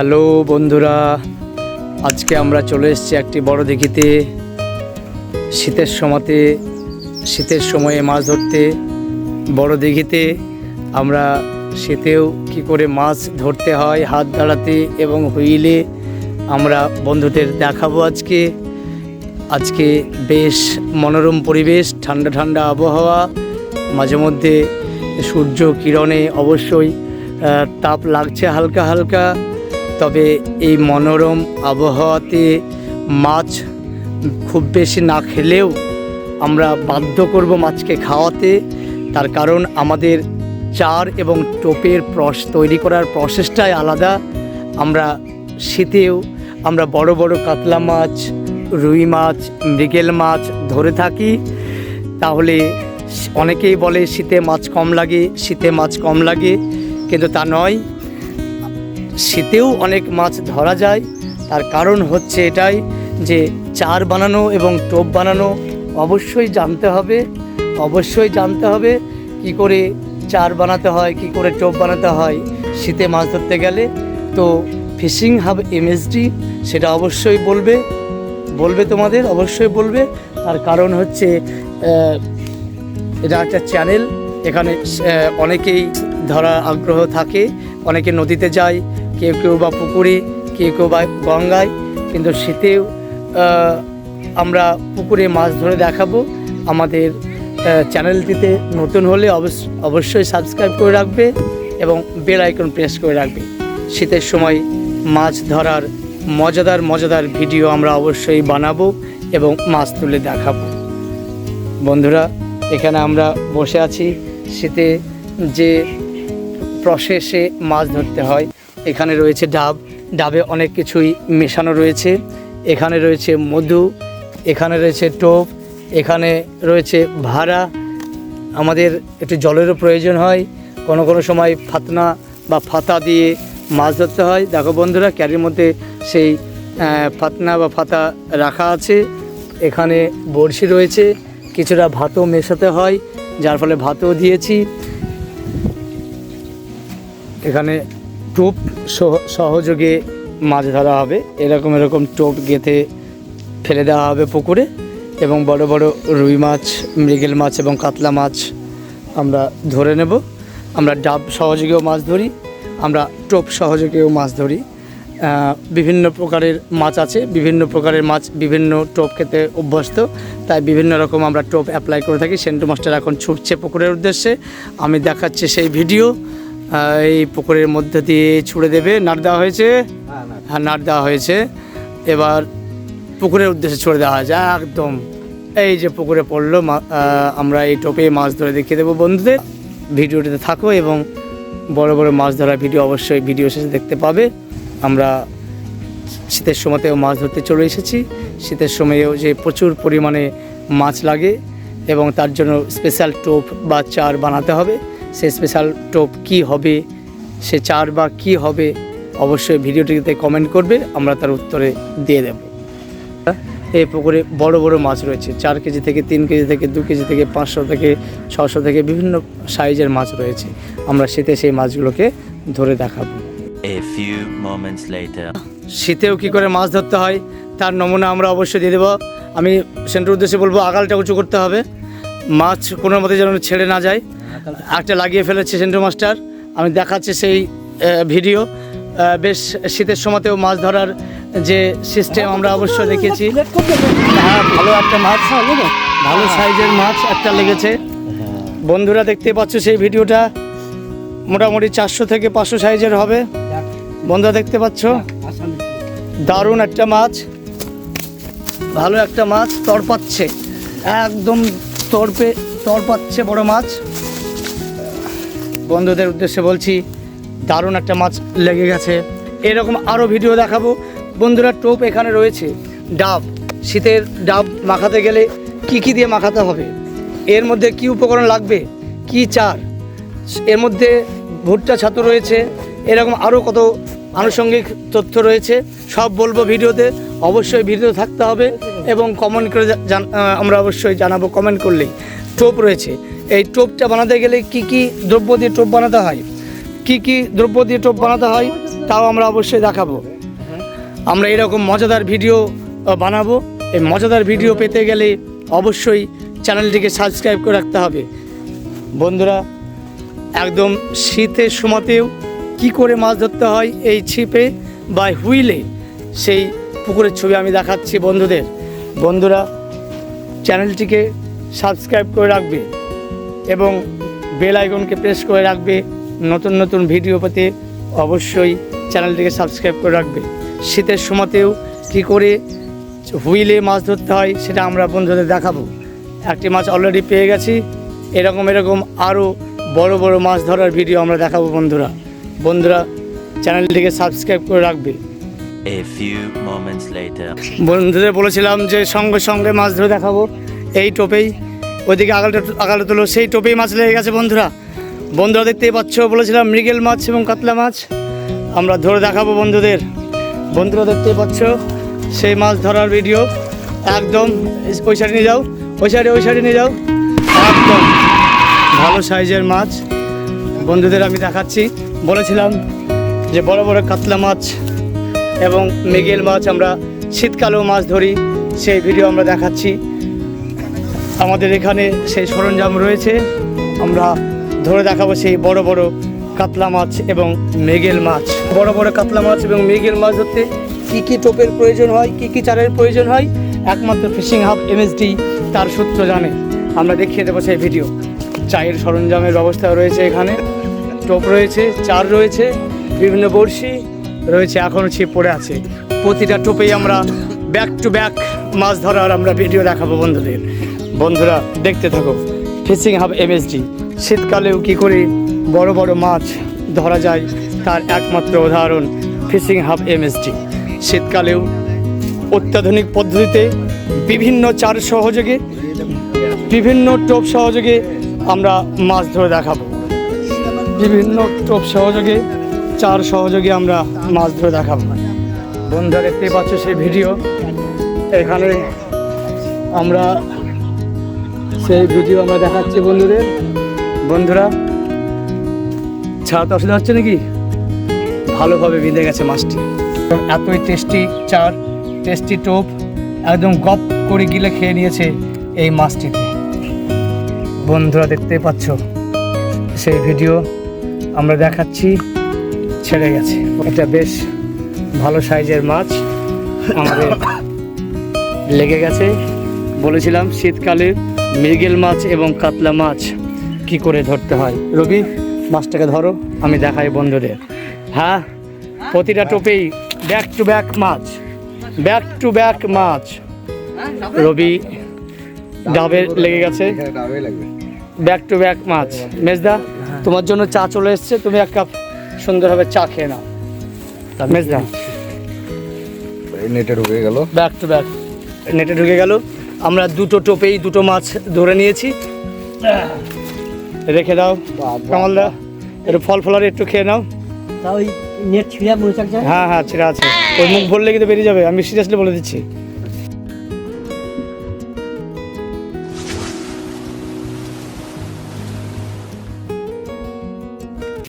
Hello বন্ধুরা, আজকে আমরা চলে এসেছি একটি বড় দিঘিতে। শীতের সময়তে, শীতের সময়ে মাছ ধরতে। বড় দিঘিতে আমরা শীতেও কি করে মাছ ধরতে হয়, হাত দাঁড়াতে এবং হুইলে আমরা বন্ধুদের দেখাবো আজকে। আজকে বেশ মনোরম পরিবেশ, ঠান্ডা ঠান্ডা আবহাওয়া, মাঝে মধ্যে সূর্য কিরণে অবশ্যই তাপ লাগছে হালকা হালকা। তবে এই মনোরম আবহাওয়াতে মাছ খুব বেশি না খেলেও আমরা বাধ্য করব মাছকে খাওয়াতে। তার কারণ আমাদের চার এবং টোপের প্রস, তৈরি করার প্রসেসটাই আলাদা। আমরা শীতেও আমরা বড় বড় কাতলা মাছ, রুই মাছ, মৃগেল মাছ ধরে থাকি। তাহলে অনেকেই বলে শীতে মাছ কম লাগে, শীতে মাছ কম লাগে। কিন্তু তা নয়। শীতেও অনেক মাছ ধরা যায়। তার কারণ হচ্ছে এটাই যে চার বানানো এবং টোপ বানানো অবশ্যই জানতে হবে, অবশ্যই জানতে হবে কি করে চার বানাতে হয়, কি করে টোপ বানাতে হয় শীতে মাছ ধরতে গেলে। তো ফিশিং হাব এমএসডি, সেটা অবশ্যই বলবে বলবে তোমাদের, অবশ্যই বলবে। তার কারণ হচ্ছে এটা একটা চ্যানেল এখানে অনেকেই ধরা আগ্রহ থাকে, অনেকে নদীতে যায় কেউ কেউ বা পুকুরে, কেউ কেউ বা গঙ্গায়, কিন্তু শীতেও আমরা পুকুরে মাছ ধরে দেখাবো। আমাদের চ্যানেলটিতে নতুন হলে অবশ্য- অবশ্যই সাবস্ক্রাইব করে রাখবে এবং বেল আইকন প্রেস করে রাখবে। শীতের সময় মাছ ধরার মজাদার মজাদার ভিডিও আমরা অবশ্যই বানাবো এবং মাছ তুলে দেখাবো। বন্ধুরা, এখানে আমরা বসে আছি। শীতে যে প্রসেসে মাছ ধরতে হয় এখানে রয়েছে ডাব। ডাবে অনেক কিছুই মেশানো রয়েছে। এখানে রয়েছে মধু, এখানে রয়েছে টোপ, এখানে রয়েছে ভাড়া। আমাদের একটু জলেরও প্রয়োজন হয়। কোনো কোনো সময় ফাতনা বা ফাতা দিয়ে মাছ ধরতে হয়। দেখো বন্ধুরা, ক্যারির মধ্যে সেই ফাতনা বা ফাতা রাখা আছে। এখানে বড়শি রয়েছে। কিছুটা ভাতও মেশাতে হয়, যার ফলে ভাতও দিয়েছি। এখানে টোপ সহ- সহযোগে মাছ ধরা হবে। এরকম এরকম টোপ গেঁথে ফেলে দেওয়া হবে পুকুরে এবং বড় বড় রুই মাছ, মৃগেল মাছ এবং কাতলা মাছ আমরা ধরে নেব। আমরা ডাব সহযোগেও মাছ ধরি, আমরা টোপ সহযোগেও মাছ ধরি। বিভিন্ন প্রকারের মাছ আছে, বিভিন্ন প্রকারের মাছ বিভিন্ন টোপ খেতে অভ্যস্ত, তাই বিভিন্ন রকম আমরা টোপ অ্যাপ্লাই করে থাকি। সেন্টু মাস্টার এখন ছুটছে পুকুরের উদ্দেশ্যে। আমি দেখাচ্ছি সেই ভিডিও। এই পুকুরের মধ্যে দিয়ে ছুড়ে দেবে নাট দেওয়া হয়েছে। হ্যাঁ নাট। দেওয়া হয়েছে। এবার পুকুরের উদ্দেশ্যে ছুড়ে দেওয়া হয়েছে। একদম এই যে পুকুরে পড়ল মা- আমরা এই টোপে মাছ ধরে দেখিয়ে দেবো বন্ধুদের। ভিডিওটিতে থাকো এবং বড় বড় মাছ ধরার ভিডিও অবশ্যই ভিডিও শেষে দেখতে পাবে। আমরা শীতের সময়তেও মাছ ধরতে চলে এসেছি। শীতের সময়েও যে প্রচুর পরিমাণে মাছ লাগে এবং তার জন্য স্পেশাল টোপ বা চার বানাতে হবে। সেই স্পেশাল টোপ কি হবে সে চার বা কি হবে অবশ্যই ভিডিওটিতে কমেন্ট করবে আমরা তার উত্তরে দিয়ে দেব। এই পুকুরে বড় বড় মাছ রয়েছে চার কেজি থেকে তিন কেজি থেকে দু কেজি থেকে পাঁচশো থেকে ছশো থেকে বিভিন্ন সাইজের মাছ রয়েছে। আমরা শীতে সেই মাছগুলোকে ধরে দেখাবো. শীতেও কি করে মাছ ধরতে হয় তার নমুনা আমরা অবশ্যই দিয়ে দেবো। আমি সেন্টার উদ্দেশ্যে বলব আগালটা উঁচু করতে হবে। মাছ কোনো মতে যেন ছেড়ে না যায়। একটা লাগিয়ে ফেলেছে সেন্টার মাস্টার। আমি দেখাচ্ছি সেই ভিডিও। বেশ শীতের সময়তেও মাছ ধরার যে সিস্টেম আমরা অবশ্যই দেখেছি। হ্যাঁ ভালো একটা মাছ। ভালো সাইজের মাছ একটা লেগেছে। বন্ধুরা দেখতে পাচ্ছ সেই ভিডিওটা। মোটামুটি চারশো থেকে পাঁচশো সাইজের হবে। বন্ধুরা দেখতে পাচ্ছ? দারুণ একটা মাছ। ভালো একটা মাছ। তর পাচ্ছে একদম তরপে তর পাচ্ছে বড় মাছ। বন্ধুদের উদ্দেশ্যে বলছি, দারুণ একটা মাছ লেগে গেছে। এরকম আরও ভিডিও দেখাবো। বন্ধুরা, টোপ এখানে রয়েছে। ডাব, শীতের ডাব মাখাতে গেলে কি কি দিয়ে মাখাতে হবে? এর মধ্যে কি উপকরণ লাগবে? কি চার? এর মধ্যে ভুট্টা, ছাতু রয়েছে। এরকম আরও কত আনুষঙ্গিক তথ্য রয়েছে। সব বলব ভিডিওতে। অবশ্যই ভিডিও থাকতে হবে এবং কমেন্ট করে আমরা অবশ্যই জানাব কমেন্ট করলেই। টোপ রয়েছে। এই টোপটা বানাতে গেলে কি কি দ্রব্য দিয়ে টোপ বানাতে হয়? কি কি দ্রব্য দিয়ে টোপ বানাতে হয়, তাও আমরা অবশ্যই দেখাবো। আমরা এরকম মজাদার ভিডিও বানাবো। এই মজাদার ভিডিও পেতে গেলে অবশ্যই চ্যানেলটিকে সাবস্ক্রাইব করে রাখতে হবে। বন্ধুরা, একদম শীতের সময়তেও কি করে মাছ ধরতে হয় এই ছিপে বা হুইলে, সেই পুকুরের ছবি আমি দেখাচ্ছি বন্ধুদের। বন্ধুরা, চ্যানেলটিকে সাবস্ক্রাইব করে রাখবে এবং বেল আইকনকে প্রেস করে রাখবে। নতুন নতুন ভিডিও পেতে অবশ্যই চ্যানেলটিকে সাবস্ক্রাইব করে রাখবে। শীতের সময়তেও কী করে হুইলে মাছ ধরতে হয় সেটা আমরা বন্ধুদের দেখাবো। একটি মাছ অলরেডি পেয়ে গেছি। এরকম এরকম আরও বড় বড় মাছ ধরার ভিডিও আমরা দেখাবো বন্ধুরা। বন্ধুরা চ্যানেলটিকে সাবস্ক্রাইব করে রাখবে. বন্ধুদের বলেছিলাম যে সঙ্গে সঙ্গে মাছ ধরে দেখাবো। এই টোপেই, ওইদিকে আগালটা আগালে তোলো। সেই টোপেই মাছ লেগে গেছে বন্ধুরা। বন্ধুরা দেখতেই পাচ্ছ, বলেছিলাম মৃগেল মাছ এবং কাতলা মাছ। আমরা ধরে দেখাবো বন্ধুদের। বন্ধুরা দেখতেই পাচ্ছ, সেই মাছ ধরার ভিডিও একদম ওই সাইডে নিয়ে যাও। ওই সাইডে ওই সাইডে নিয়ে যাও। একদম, ভালো সাইজের মাছ। বন্ধুদের আমি দেখাচ্ছি। বলেছিলাম যে বড় বড় কাতলা মাছ এবং মৃগেল মাছ আমরা শীতকালেও মাছ ধরি। সেই ভিডিও আমরা দেখাচ্ছি। আমাদের এখানে সেই সরঞ্জাম রয়েছে। আমরা ধরে দেখাবো সেই বড় বড় কাতলা মাছ এবং মৃগেল মাছ। বড় বড় কাতলা মাছ এবং মৃগেল মাছ ধরতে কী কী টোপের প্রয়োজন হয়, কী কী চারের প্রয়োজন হয়? একমাত্র ফিশিং হাব এমএসডি তার সূত্র জানে। আমরা দেখিয়ে দেবো সেই ভিডিও। চায়ের সরঞ্জামের ব্যবস্থা রয়েছে এখানে। টোপ রয়েছে, চার রয়েছে, বিভিন্ন বড়শি রয়েছে এখনও ছিপ পড়ে আছে। প্রতিটা টোপেই আমরা ব্যাক টু ব্যাক মাছ ধরার আমরা ভিডিও দেখাবো বন্ধুদের। বন্ধুরা, দেখতে থাকো। ফিশিং হাব এমএসডি শীতকালেও কি করে বড় বড় মাছ ধরা যায়, তার একমাত্র উদাহরণ ফিশিং হাব এমএসডি শীতকালেও অত্যাধুনিক পদ্ধতিতে বিভিন্ন চার সহযোগে, বিভিন্ন টোপ সহযোগে আমরা মাছ ধরে দেখাবো। বিভিন্ন টোপ সহযোগে, চার সহযোগে আমরা মাছ ধরে দেখাবো। বন্ধুরা, দেখতেই পাচ্ছ সেই ভিডিও। এখানে আমরা সেই ভিডিও আমরা দেখাচ্ছি বন্ধুদের। বন্ধুরা ছাড়া তো অসুবিধা হচ্ছে নাকি? ভালোভাবে বেঁধে গেছে মাছটি। এতই টেস্টি চার টেস্টি টোপ, একদম গপ করে গিলে খেয়ে নিয়েছে এই মাছটিতে বন্ধুরা, দেখতে পাচ্ছ? সেই ভিডিও আমরা দেখাচ্ছি, ছেড়ে গেছে। এটা বেশ ভালো সাইজের মাছ। আমাদের লেগে গেছে। বলেছিলাম, শীতকালে মৃগেল মাছ এবং কাতলা মাছ কি করে ধরতে হয়? রবি মাছটাকে ধরো আমি দেখাই বন্ধুদের। হ্যাঁ প্রতিটা টোপেই ব্যাক টু ব্যাক মাছ ব্যাক টু ব্যাক মাছ। রবি ডাবের লেগে গেছে। ব্যাক টু ব্যাক মাছ। মেজদা তোমার জন্য চা চলে এসছে তুমি এক কাপ সুন্দরভাবে চা খেয়ে নাও। মেজদা। নেটে ঢুকে গেল। ব্যাক টু ব্যাক নেটে ঢুকে গেল। আমরা দুটো টোপেই দুটো মাছ ধরে নিয়েছি। রেখে দাও কামালদা। একটু ফল ফলার একটু খেয়ে নাও। হ্যাঁ হ্যাঁ ছিঁড়া আছে। ওই মুখ ভরলে কিন্তু বেরিয়ে যাবে। আমি সিরিয়াসলি বলে দিচ্ছি।